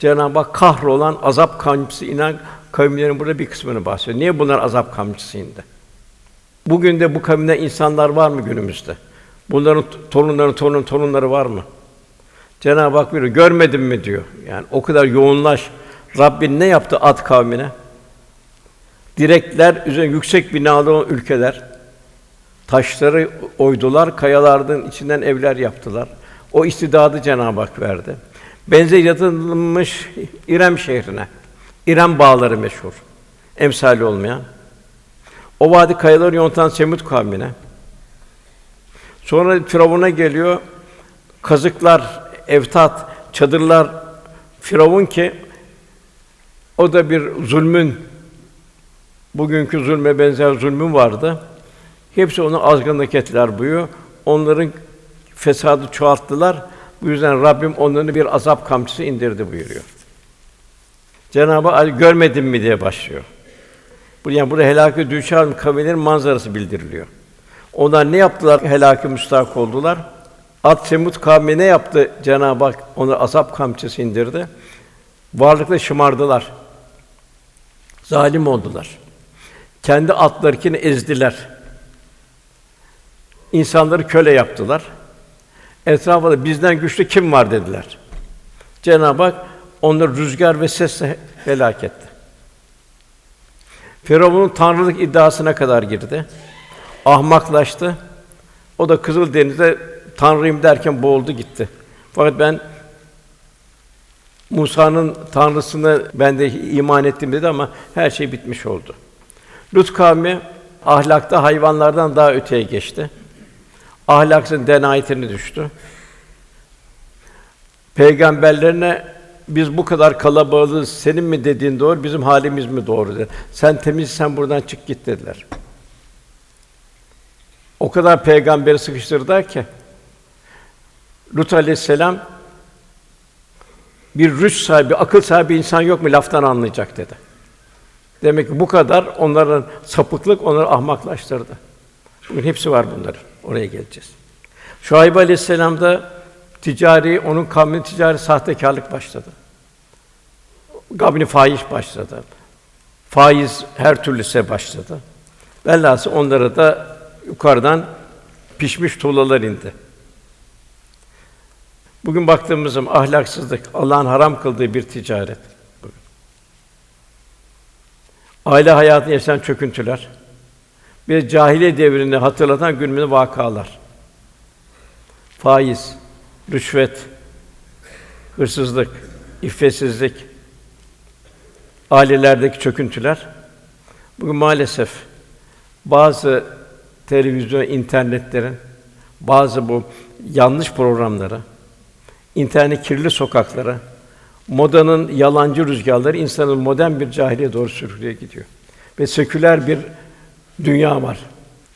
Cenab-ı Hak kahrolan azap kamçısı inen kavimlerin burada bir kısmını bahsediyor. Niye bunlar azap kamçısı indi? Bugün de bu kavimde insanlar var mı günümüzde? Bunların torunların torunun torunları var mı? Cenab-ı Hak buyuruyor, görmedin mi diyor. Yani o kadar yoğunlaş. Rabbin ne yaptı Ad kavmine? Direkler üzerine yüksek binalı olan ülkeler. Taşları oydular, kayalardan içinden evler yaptılar. O istidadı Cenab-ı Hak verdi. Benzer yatırılmış İrem şehrine. İrem bağları meşhur. Emsali olmayan. O vadi kayaları yontan Semut kavmine. Sonra Firavun'a geliyor. Kazıklar, evtat, çadırlar Firavun ki o da bir zulmün bugünkü zulme benzer zulmün vardı. Hepsi onu azgınlık ettiler buyuruyor. Onların fesadı çoğalttılar. Bu yüzden Rabbim onları bir azap kamçısı indirdi buyuruyor. Cenab-ı Hak görmedin mi diye başlıyor. Bu yani burada helâkı düşer kavimlerin manzarası bildiriliyor. Onlar ne yaptılar? Helâkı müstahak oldular. Ad Semut kavmi ne yaptı? Cenab-ı Hak onlara azap kamçısı indirdi. Varlıkla şımardılar. Zalim oldular. Kendi atlarını ezdiler. İnsanları köle yaptılar. Etrafa da bizden güçlü kim var dediler. Cenab-ı Hak onları rüzgar ve sesle helak etti. Firavun'un tanrılık iddiasına kadar girdi. Ahmaklaştı. O da Kızıl Deniz'de tanrıyım derken boğuldu gitti. Fakat ben Musa'nın tanrısını ben de iman ettim dedi ama her şey bitmiş oldu. Lut kavmi ahlakta hayvanlardan daha öteye geçti. Ahlaksın denayetine düştü. Peygamberlerine biz bu kadar kalabalığız, senin mi dediğin doğru, bizim halimiz mi doğru dedi. Sen temiz, sen buradan çık git dediler. O kadar peygamberi sıkıştırdılar ki Lut aleyhisselam bir rüş sahibi, akıl sahibi insan yok mu laftan anlayacak dedi. Demek ki bu kadar onların sapıklık onları ahmaklaştırdı. Bugün hepsi var bunların. Oraya geleceğiz. Şuayb Aleyhisselam'da ticari, onun kavmi ticari sahtekarlık başladı. Gabni fahiş başladı. Faiz her türlüse başladı. Velhâsıl onlara da yukarıdan pişmiş tuğlalar indi. Bugün baktığımız zaman ahlaksızlık, Allah'ın haram kıldığı bir ticaret. Bugün. Aile hayatını yaşayan çöküntüler, bir cahiliye devrini hatırlatan günümüzde vakalar. Faiz, rüşvet, hırsızlık, iffetsizlik, ailelerdeki çöküntüler. Bugün maalesef bazı televizyon, internetlerin bazı bu yanlış programları, internet kirli sokaklara, modanın yalancı rüzgarları insanın modern bir cahiliye doğru sürükleye gidiyor. Ve seküler bir dünya var.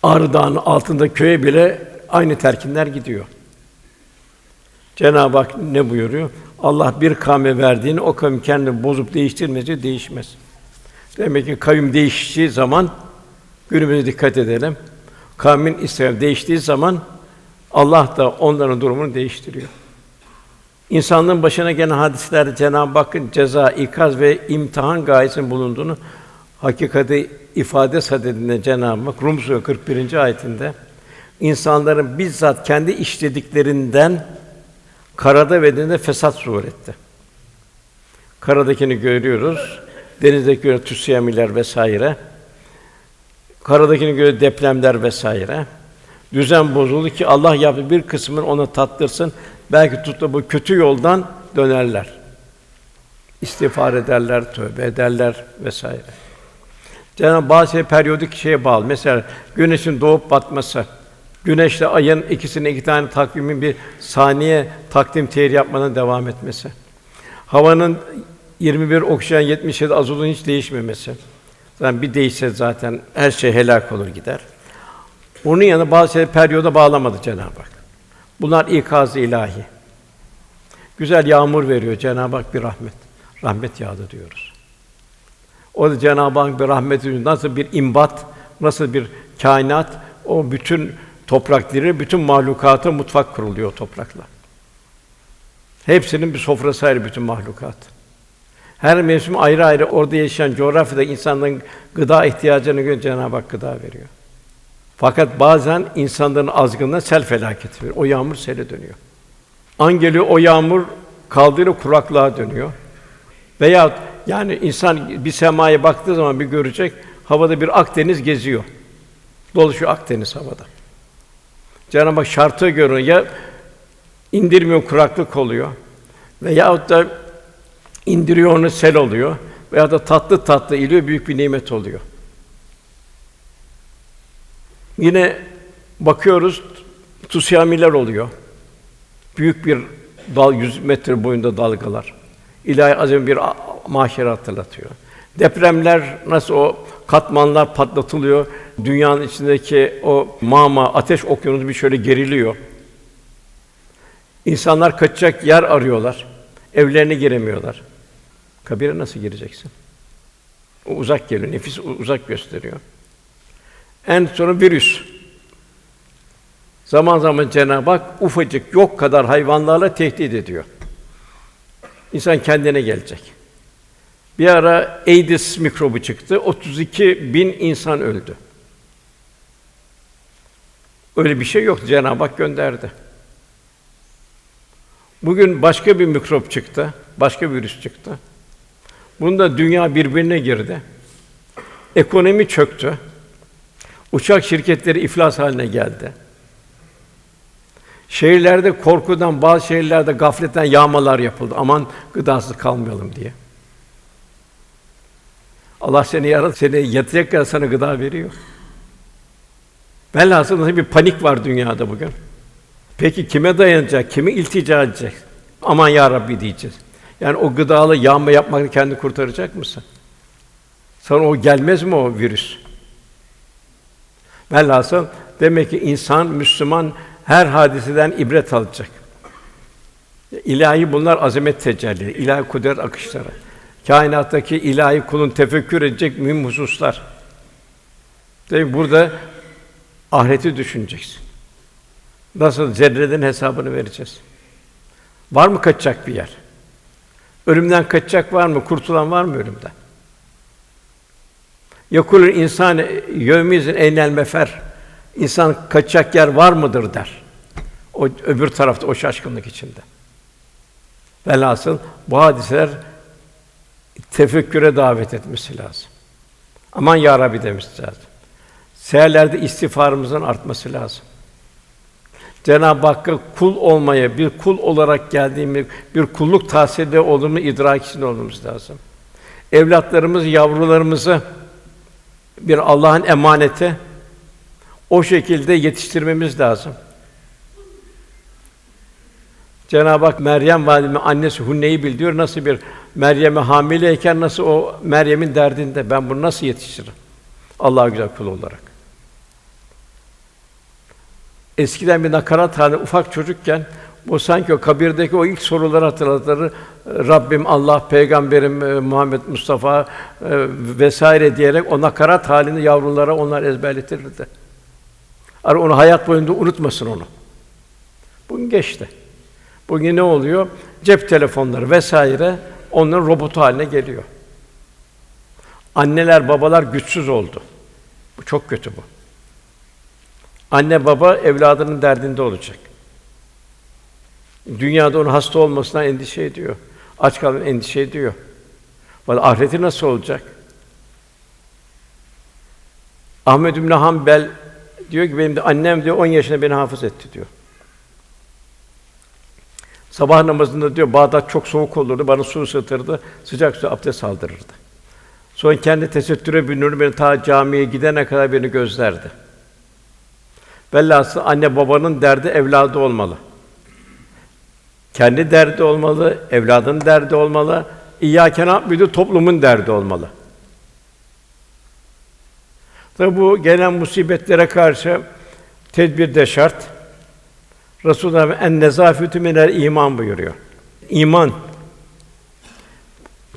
Ağrı Dağı'nın altında köye bile aynı terkinler gidiyor. Cenab-ı Hak ne buyuruyor? Allah bir kavme verdiğini o kavim kendini bozup değiştirmesi değişmez. Demek ki kavim değiştiği zaman günümüze dikkat edelim. Kavmin İsrail değiştiği zaman Allah da onların durumunu değiştiriyor. İnsanlığın başına gelen hadiseler Cenab-ı Hakk'ın ceza, ikaz ve imtihan gayesinin bulunduğunu hakikati ifade sadedinde Cenab-ı Hak Rum Suresi 41. ayetinde insanların bizzat kendi işlediklerinden karada ve denizde fesat zuhur etti. Karadakini görüyoruz. Denizdeki göre tsunami'ler vesaire. Karadakini göre depremler vesaire. Düzen bozuldu ki Allah yaptı bir kısmını ona tattırsın. Belki tutup bu kötü yoldan dönerler. İstiğfar ederler, tövbe ederler vesaire. Cenab-ı bazı şey periyodik şeye bağlı. Mesela güneşin doğup batması, güneşle ayın ikisinin iki tane takvimin bir saniye takdim tehir yapmadan devam etmesi. Havanın 21 oksijen 77 azotun hiç değişmemesi. Zaten bir değişse zaten her şey helak olur gider. Onun yanında bazı şeyleri periyoda bağlamadı Cenab-ı Hak. Bunlar ikaz ilahi. Güzel yağmur veriyor Cenab-ı Hak bir rahmet. Rahmet yağdı diyoruz. O da Cenab-ı Hak bir rahmeti nasıl bir imbat, nasıl bir kainat o bütün toprakları, bütün mahlukata mutfak kuruluyor toprakla. Hepsinin bir sofrası ayrı bütün mahlukat. Her mevsim ayrı ayrı orada yaşayan coğrafyada insanların gıda ihtiyacını göre Cenab-ı Hak gıda veriyor. Fakat bazen insanların azgınlığına sel felaketi veriyor. O yağmur sele dönüyor. An geliyor o yağmur kaldırıyor kuraklığa dönüyor. Veya yani insan bir semaya baktığı zaman bir görecek havada bir Akdeniz geziyor. Dolaşıyor Akdeniz havada. Cenab-ı Hak şartı göre ya indirmiyor kuraklık oluyor veyahut da indiriyor onu sel oluyor veya da tatlı tatlı iliyor büyük bir nimet oluyor. Yine bakıyoruz tsunami'ler oluyor. Büyük bir dal 100 metre boyunda dalgalar. İlahi azim bir mahşeri hatırlatıyor. Depremler nasıl o katmanlar patlatılıyor. Dünyanın içindeki o mama ateş okyanusu bir şöyle geriliyor. İnsanlar kaçacak yer arıyorlar. Evlerine giremiyorlar. Kabire nasıl gireceksin? O uzak geliyor, nefis uzak gösteriyor. En sonra virüs. Zaman zaman Cenab-ı Hak ufacık yok kadar hayvanlarla tehdit ediyor. İnsan kendine gelecek. Bir ara AIDS mikrobu çıktı. 32 bin insan öldü. Öyle bir şey yok. Cenab-ı Hak gönderdi. Bugün başka bir mikrop çıktı. Başka bir virüs çıktı. Bunda dünya birbirine girdi. Ekonomi çöktü. Uçak şirketleri iflas haline geldi. Şehirlerde korkudan, bazı şehirlerde gafletten yağmalar yapıldı. Aman gıdasız kalmayalım diye. Allah seni yarattı, seni yatacak kadar sana gıda veriyor. Velhasıl nasıl bir panik var dünyada bugün. Peki kime dayanacak, kimi iltica edecek? Aman ya Rabbi diyeceğiz. Yani o gıdalı yağma yapmakla kendini kurtaracak mısın? Sana o gelmez mi o virüs? Velhasıl demek ki insan Müslüman her hadiseden ibret alacak. İlahi bunlar azamet tecelli, ilahi kudret akışları. Kainattaki ilahi kulun tefekkür edecek mühim hususlar. Tabi burada ahireti düşüneceksin. Nasıl zerreden hesabını vereceğiz? Var mı kaçacak bir yer? Ölümden kaçacak var mı? Kurtulan var mı ölümden? Yakulul insan yevmizin eynel mefer. İnsan kaçacak yer var mıdır der. O öbür tarafta o şaşkınlık içinde. Velhasıl bu hadiseler tefekküre davet etmesi lazım. Aman ya Rabbi demesi lazım. Seherlerde istiğfarımızın artması lazım. Cenab-ı Hakk'a kul olmaya, bir kul olarak geldiğimiz, bir kulluk tahsilde olduğumu idrak içinde olmamız lazım. Evlatlarımız, yavrularımızı bir Allah'ın emaneti o şekilde yetiştirmemiz lazım. Cenab-ı Hak Meryem validemi annesi Hunne'yi bildiriyor. Nasıl bir Meryem'e hamileyken nasıl o Meryem'in derdinde ben bunu nasıl yetiştiririm? Allah'a güzel kul olarak. Eskiden bir nakarat halinde ufak çocukken bu sanki o kabirdeki o ilk soruları hatırlatır. Rabbim, Allah, Peygamberim e, Muhammed Mustafa e, vesaire diyerek o nakarat halinde yavrulara onlar ezberletirdi. Ara onu hayat boyunca unutmasın onu. Bugün geçti. Bugün ne oluyor? Cep telefonları vesaire onların robotu haline geliyor. Anneler, babalar güçsüz oldu. Bu çok kötü bu. Anne baba evladının derdinde olacak. Dünyada onun hasta olmasından endişe ediyor. Aç kalın endişe ediyor. Vallahi ahireti nasıl olacak? Ahmed bin Hanbel diyor ki benim de annem diyor 10 yaşında beni hafız etti diyor. Sabah namazında diyor Bağdat çok soğuk olurdu. Bana su ısıtırdı. Sıcak su abdest aldırırdı. Sonra kendi tesettüre bürünür beni ta camiye gidene kadar beni gözlerdi. Velhasıl anne babanın derdi evladı olmalı. Kendi derdi olmalı, evladın derdi olmalı. İyyâke na'budu toplumun derdi olmalı. Tabi bu gelen musibetlere karşı tedbir de şart. Resulullah en nezafetü minel iman buyuruyor. İman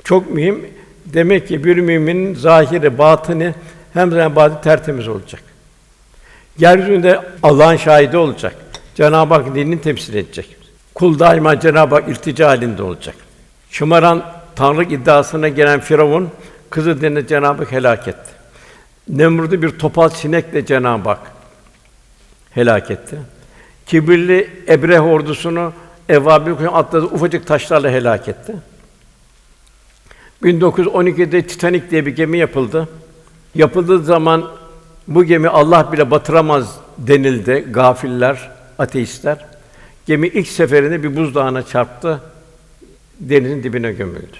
çok mühim. Demek ki bir müminin zahiri, batını hem zaman batı tertemiz olacak. Yeryüzünde Allah'ın şahidi olacak. Cenab-ı Hak dinini temsil edecek. Kul daima Cenab-ı Hak iltica halinde olacak. Şımaran tanrılık iddiasına gelen Firavun Kızıldeniz'de Cenab-ı Hak helak etti. Nemrut'u bir topal sinekle Cenab-ı Hak helak etti. Kibirli Ebreh ordusunu Evabil kuşu atladı ufacık taşlarla helak etti. 1912'de Titanic diye bir gemi yapıldı. Yapıldığı zaman bu gemi Allah bile batıramaz denildi gafiller, ateistler. Gemi ilk seferinde bir buzdağına çarptı, denizin dibine gömüldü.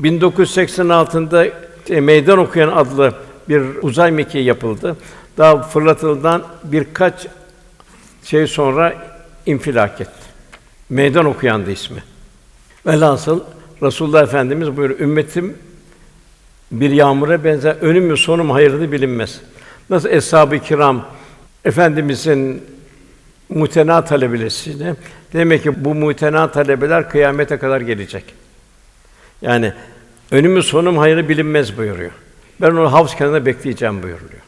1986'da e, Meydan Okuyan adlı bir uzay mekiği yapıldı. Daha fırlatıldan birkaç şey sonra infilak etti. Meydan Okuyan'dı ismi. Velhasıl Resulullah Efendimiz buyuruyor, ümmetim bir yağmura benzer, önüm mü sonum hayırlı bilinmez. Nasıl eshab-ı kiram efendimizin mutena talebelesine demek ki bu mutena talebeler kıyamete kadar gelecek. Yani önümü sonum hayırlı bilinmez buyuruyor. Ben onu havz kenarında bekleyeceğim buyuruyor.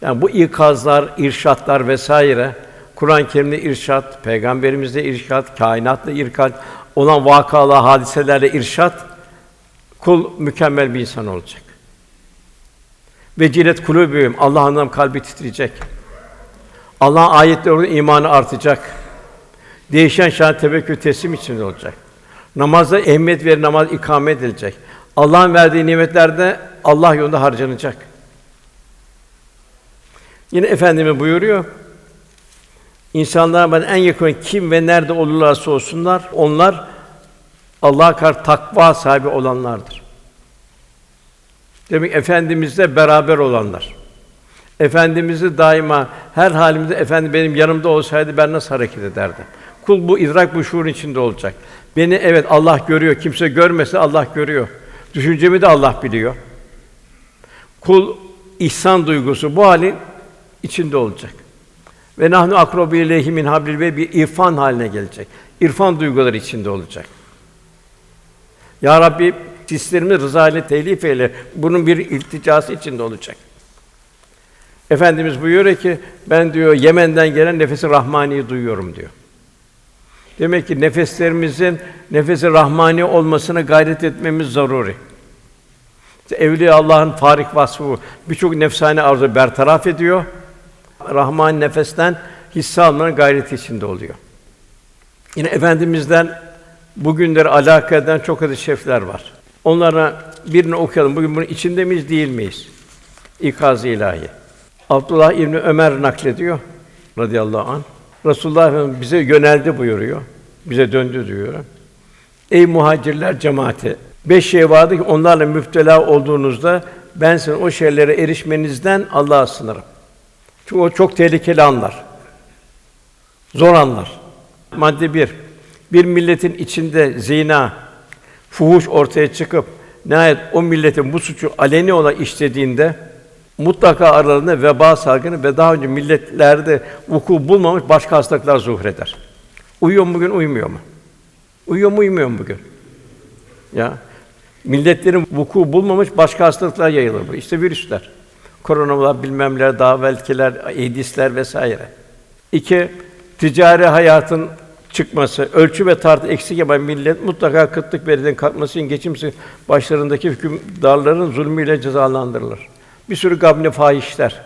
Yani bu ikazlar, irşatlar vesaire Kur'an-ı Kerim'de irşat, peygamberimizde irşat, kainatla irşat, olan vakalar, hadiselerle irşat kul mükemmel bir insan olacak. Ve cilet kulübüm Allah'ın kalbi titreyecek. Allah'ın ayetleri imanı artacak. Değişen şan tevekkül teslim içinde olacak. Namazda ehemmiyet ver namaz ikame edilecek. Allah'ın verdiği nimetlerde Allah yolunda harcanacak. Yine efendimiz buyuruyor. İnsanlar bana en yakın kim ve nerede olurlarsa olsunlar, onlar Allah'a karşı takva sahibi olanlardır. Demek efendimizle beraber olanlar. Efendimizi daima her halimizde efendi benim yanımda olsaydı ben nasıl hareket ederdim? Kul bu idrak bu şuurun içinde olacak. Beni evet Allah görüyor. Kimse görmese Allah görüyor. Düşüncemi de Allah biliyor. Kul ihsan duygusu bu halin içinde olacak. Ve nahnu akrobu ileyhi min hablil ve bir irfan haline gelecek. İrfan duyguları içinde olacak. Ya Rabbi hislerimi rıza ile telif eyle. Bunun bir ilticası içinde olacak. Efendimiz buyuruyor ki ben diyor Yemen'den gelen nefesi rahmani duyuyorum diyor. Demek ki nefeslerimizin nefesi rahmani olmasına gayret etmemiz zaruri. İşte Evliya Allah'ın farik vasfı. Birçok nefsane arzu bertaraf ediyor. Rahman nefesten hisse almanın gayreti içinde oluyor. Yine efendimizden bugünleri alaka çok hadis şefler var. Onlara birini okuyalım. Bugün bunun içinde miyiz, değil miyiz? İkaz-ı ilahi. Abdullah İbni Ömer naklediyor radıyallahu an. Resulullah Efendimiz bize yöneldi buyuruyor. Bize döndü diyor. Ey muhacirler cemaati, beş şey vardı ki onlarla müptela olduğunuzda ben sizin o şeylere erişmenizden Allah'a sınırım. Çünkü o çok tehlikeli anlar. Zor anlar. Madde bir, bir milletin içinde zina, fuhuş ortaya çıkıp nihayet o milletin bu suçu aleni olarak işlediğinde mutlaka aralarında veba salgını ve daha önce milletlerde vuku bulmamış başka hastalıklar zuhur eder. Uyuyor mu bugün, uyumuyor mu? Uyuyor mu, uyumuyor mu bugün? Ya milletlerin vuku bulmamış başka hastalıklar yayılır bu. İşte virüsler. Koronalar, bilmemler, daha belkiler, edisler vesaire. İki, ticari hayatın çıkması, ölçü ve tartı eksik yapan millet mutlaka kıtlık belirden kalkması için geçimsiz başlarındaki hükümdarların zulmüyle cezalandırılır. Bir sürü gabne fahişler,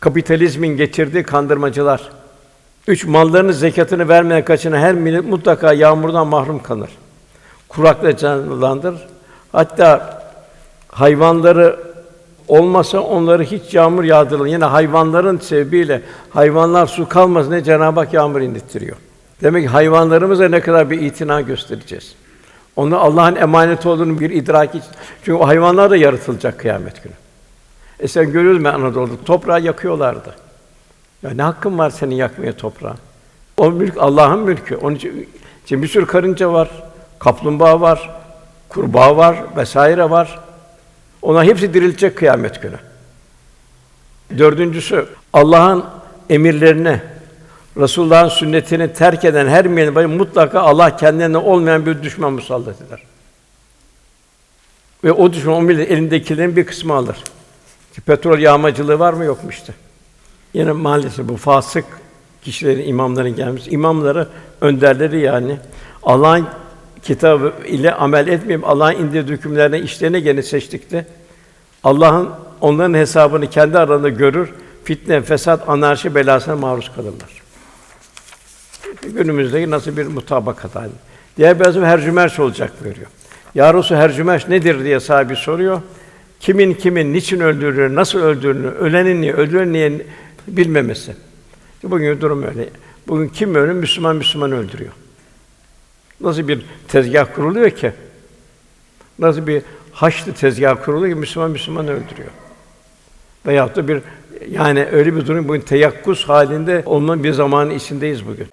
kapitalizmin getirdiği kandırmacılar, üç mallarının zekatını vermeyen kaçına her millet mutlaka yağmurdan mahrum kalır. Kurakla cezalandırır. Hatta hayvanları olmasa onları hiç yağmur yağdırılır. Yine hayvanların sebebiyle hayvanlar su kalmasın diye Cenab-ı Hak yağmur indirtiyor. Demek ki hayvanlarımıza ne kadar bir itina göstereceğiz. Onu Allah'ın emaneti olduğunu bir idrak için. Çünkü o hayvanlar da yaratılacak kıyamet günü. E sen görüyorsun ben Anadolu'da toprağı yakıyorlardı. Ya ne hakkın var senin yakmaya toprağı? O mülk Allah'ın mülkü. Onun için, için bir sürü karınca var, kaplumbağa var, kurbağa var vesaire var. Ona hepsi dirilecek kıyamet günü. Dördüncüsü Allah'ın emirlerini, Resulullah'ın sünnetini terk eden her millet mutlaka Allah kendilerine olmayan bir düşman musallat eder. Ve o düşman o millet elindekilerin bir kısmı alır. Ki petrol yağmacılığı var mı yok mu işte. Yine maalesef bu fasık kişilerin, imamların gelmesi, imamları önderleri yani Allah'ın kitabı ile amel etmeyip Allah'ın indirdiği hükümlerine işlerine gene seçtikti. Allah'ın onların hesabını kendi aralarında görür. Fitne, fesat, anarşi belasına maruz kalırlar. Günümüzdeki nasıl bir mutabakat hali. Diğer biraz her cümerç olacak buyuruyor. Ya Resul her cümerç nedir diye sahibi soruyor. Kimin kimin niçin öldürülür, nasıl öldürülür, ölenin niye, öldürenin niye bilmemesi. Bugün durum öyle. Bugün kim ölür? Müslüman Müslüman öldürüyor. Nasıl bir tezgah kuruluyor ki? Nasıl bir haçlı tezgah kuruluyor ki Müslüman Müslüman öldürüyor. Veyahut da bir yani öyle bir durum bugün teyakkuz halinde olmanın bir zamanın içindeyiz bugün.